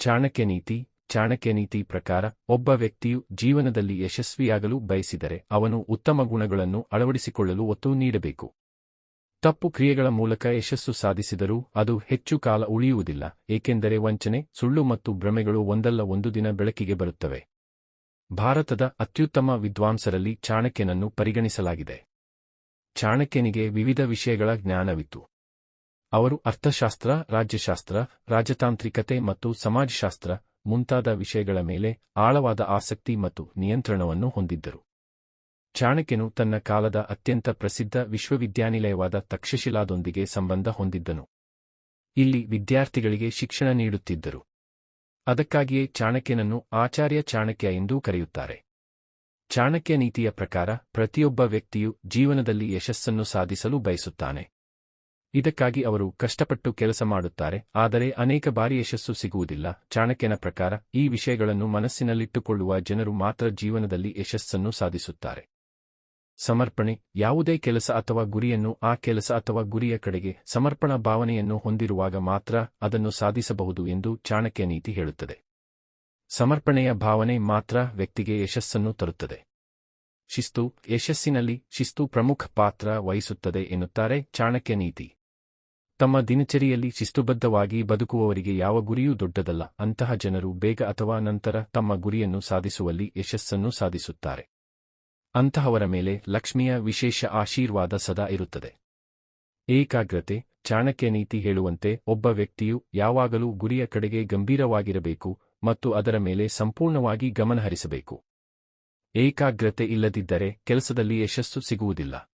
ಚಾಣಕ್ಯ ನೀತಿ ಚಾಣಕ್ಯ ನೀತಿ ಪ್ರಕಾರ ಒಬ್ಬ ವ್ಯಕ್ತಿಯು ಜೀವನದಲ್ಲಿ ಯಶಸ್ವಿಯಾಗಲು ಬಯಸಿದರೆ ಅವನು ಉತ್ತಮ ಗುಣಗಳನ್ನು ಅಳವಡಿಸಿಕೊಳ್ಳಲು ಒತ್ತು ನೀಡಬೇಕು. ತಪ್ಪು ಕ್ರಿಯೆಗಳ ಮೂಲಕ ಯಶಸ್ಸು ಸಾಧಿಸಿದರೂ ಅದು ಹೆಚ್ಚು ಕಾಲ ಉಳಿಯುವುದಿಲ್ಲ, ಏಕೆಂದರೆ ವಂಚನೆ, ಸುಳ್ಳು ಮತ್ತು ಭ್ರಮೆಗಳು ಒಂದಲ್ಲ ಒಂದು ದಿನ ಬೆಳಕಿಗೆ ಬರುತ್ತವೆ. ಭಾರತದ ಅತ್ಯುತ್ತಮ ವಿದ್ವಾಂಸರಲ್ಲಿ ಚಾಣಕ್ಯನನ್ನು ಪರಿಗಣಿಸಲಾಗಿದೆ. ಚಾಣಕ್ಯನಿಗೆ ವಿವಿಧ ವಿಷಯಗಳ ಜ್ಞಾನವಿತ್ತು. ಅವರು ಅರ್ಥಶಾಸ್ತ್ರ, ರಾಜ್ಯಶಾಸ್ತ್ರ, ರಾಜತಾಂತ್ರಿಕತೆ ಮತ್ತು ಸಮಾಜಶಾಸ್ತ್ರ ಮುಂತಾದ ವಿಷಯಗಳ ಮೇಲೆ ಆಳವಾದ ಆಸಕ್ತಿ ಮತ್ತು ನಿಯಂತ್ರಣವನ್ನು ಹೊಂದಿದ್ದರು. ಚಾಣಕ್ಯನು ತನ್ನ ಕಾಲದ ಅತ್ಯಂತ ಪ್ರಸಿದ್ಧ ವಿಶ್ವವಿದ್ಯಾನಿಲಯವಾದ ತಕ್ಷಶಿಲಾದೊಂದಿಗೆ ಸಂಬಂಧ ಹೊಂದಿದ್ದನು. ಇಲ್ಲಿ ವಿದ್ಯಾರ್ಥಿಗಳಿಗೆ ಶಿಕ್ಷಣ ನೀಡುತ್ತಿದ್ದರು. ಅದಕ್ಕಾಗಿಯೇ ಚಾಣಕ್ಯನನ್ನು ಆಚಾರ್ಯ ಚಾಣಕ್ಯ ಎಂದೂ ಕರೆಯುತ್ತಾರೆ. ಚಾಣಕ್ಯ ನೀತಿಯ ಪ್ರಕಾರ ಪ್ರತಿಯೊಬ್ಬ ವ್ಯಕ್ತಿಯು ಜೀವನದಲ್ಲಿ ಯಶಸ್ಸನ್ನು ಸಾಧಿಸಲು ಬಯಸುತ್ತಾನೆ. ಇದಕ್ಕಾಗಿ ಅವರು ಕಷ್ಟಪಟ್ಟು ಕೆಲಸ ಮಾಡುತ್ತಾರೆ, ಆದರೆ ಅನೇಕ ಬಾರಿ ಯಶಸ್ಸು ಸಿಗುವುದಿಲ್ಲ. ಚಾಣಕ್ಯನ ಪ್ರಕಾರ, ಈ ವಿಷಯಗಳನ್ನು ಮನಸ್ಸಿನಲ್ಲಿಟ್ಟುಕೊಳ್ಳುವ ಜನರು ಮಾತ್ರ ಜೀವನದಲ್ಲಿ ಯಶಸ್ಸನ್ನು ಸಾಧಿಸುತ್ತಾರೆ. ಸಮರ್ಪಣೆ, ಯಾವುದೇ ಕೆಲಸ ಅಥವಾ ಗುರಿಯನ್ನು ಆ ಕೆಲಸ ಅಥವಾ ಗುರಿಯ ಕಡೆಗೆ ಸಮರ್ಪಣಾ ಭಾವನೆಯನ್ನು ಹೊಂದಿರುವಾಗ ಮಾತ್ರ ಅದನ್ನು ಸಾಧಿಸಬಹುದು ಎಂದು ಚಾಣಕ್ಯ ನೀತಿ ಹೇಳುತ್ತದೆ. ಸಮರ್ಪಣೆಯ ಭಾವನೆ ಮಾತ್ರ ವ್ಯಕ್ತಿಗೆ ಯಶಸ್ಸನ್ನು ತರುತ್ತದೆ. ಶಿಸ್ತು, ಯಶಸ್ಸಿನಲ್ಲಿ ಶಿಸ್ತು ಪ್ರಮುಖ ಪಾತ್ರ ವಹಿಸುತ್ತದೆ ಎನ್ನುತ್ತಾರೆ ಚಾಣಕ್ಯ ನೀತಿ. ತಮ್ಮ ದಿನಚರಿಯಲ್ಲಿ ಶಿಸ್ತುಬದ್ಧವಾಗಿ ಬದುಕುವವರಿಗೆ ಯಾವ ಗುರಿಯೂ ದೊಡ್ಡದಲ್ಲ. ಅಂತಹ ಜನರು ಬೇಗ ಅಥವಾ ನಂತರ ತಮ್ಮ ಗುರಿಯನ್ನು ಸಾಧಿಸುವಲ್ಲಿ ಯಶಸ್ಸನ್ನು ಸಾಧಿಸುತ್ತಾರೆ. ಅಂತಹವರ ಮೇಲೆ ಲಕ್ಷ್ಮಿಯ ವಿಶೇಷ ಆಶೀರ್ವಾದ ಸದಾ ಇರುತ್ತದೆ. ಏಕಾಗ್ರತೆ, ಚಾಣಕ್ಯ ನೀತಿ ಹೇಳುವಂತೆ ಒಬ್ಬ ವ್ಯಕ್ತಿಯು ಯಾವಾಗಲೂ ಗುರಿಯ ಕಡೆಗೆ ಗಂಭೀರವಾಗಿರಬೇಕು ಮತ್ತು ಅದರ ಮೇಲೆ ಸಂಪೂರ್ಣವಾಗಿ ಗಮನಹರಿಸಬೇಕು. ಏಕಾಗ್ರತೆ ಇಲ್ಲದಿದ್ದರೆ ಕೆಲಸದಲ್ಲಿ ಯಶಸ್ಸು ಸಿಗುವುದಿಲ್ಲ.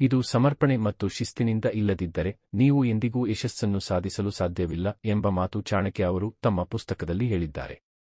ಇದು ಸಮರ್ಪಣೆ ಮತ್ತು ಶಿಸ್ತಿನಿಂದ ಇಲ್ಲದಿದ್ದರೆ ನೀವು ಎಂದಿಗೂ ಯಶಸ್ಸನ್ನು ಸಾಧಿಸಲು ಸಾಧ್ಯವಿಲ್ಲ ಎಂಬ ಮಾತು ಚಾಣಕ್ಯ ಅವರು ತಮ್ಮ ಪುಸ್ತಕದಲ್ಲಿ ಹೇಳಿದ್ದಾರೆ.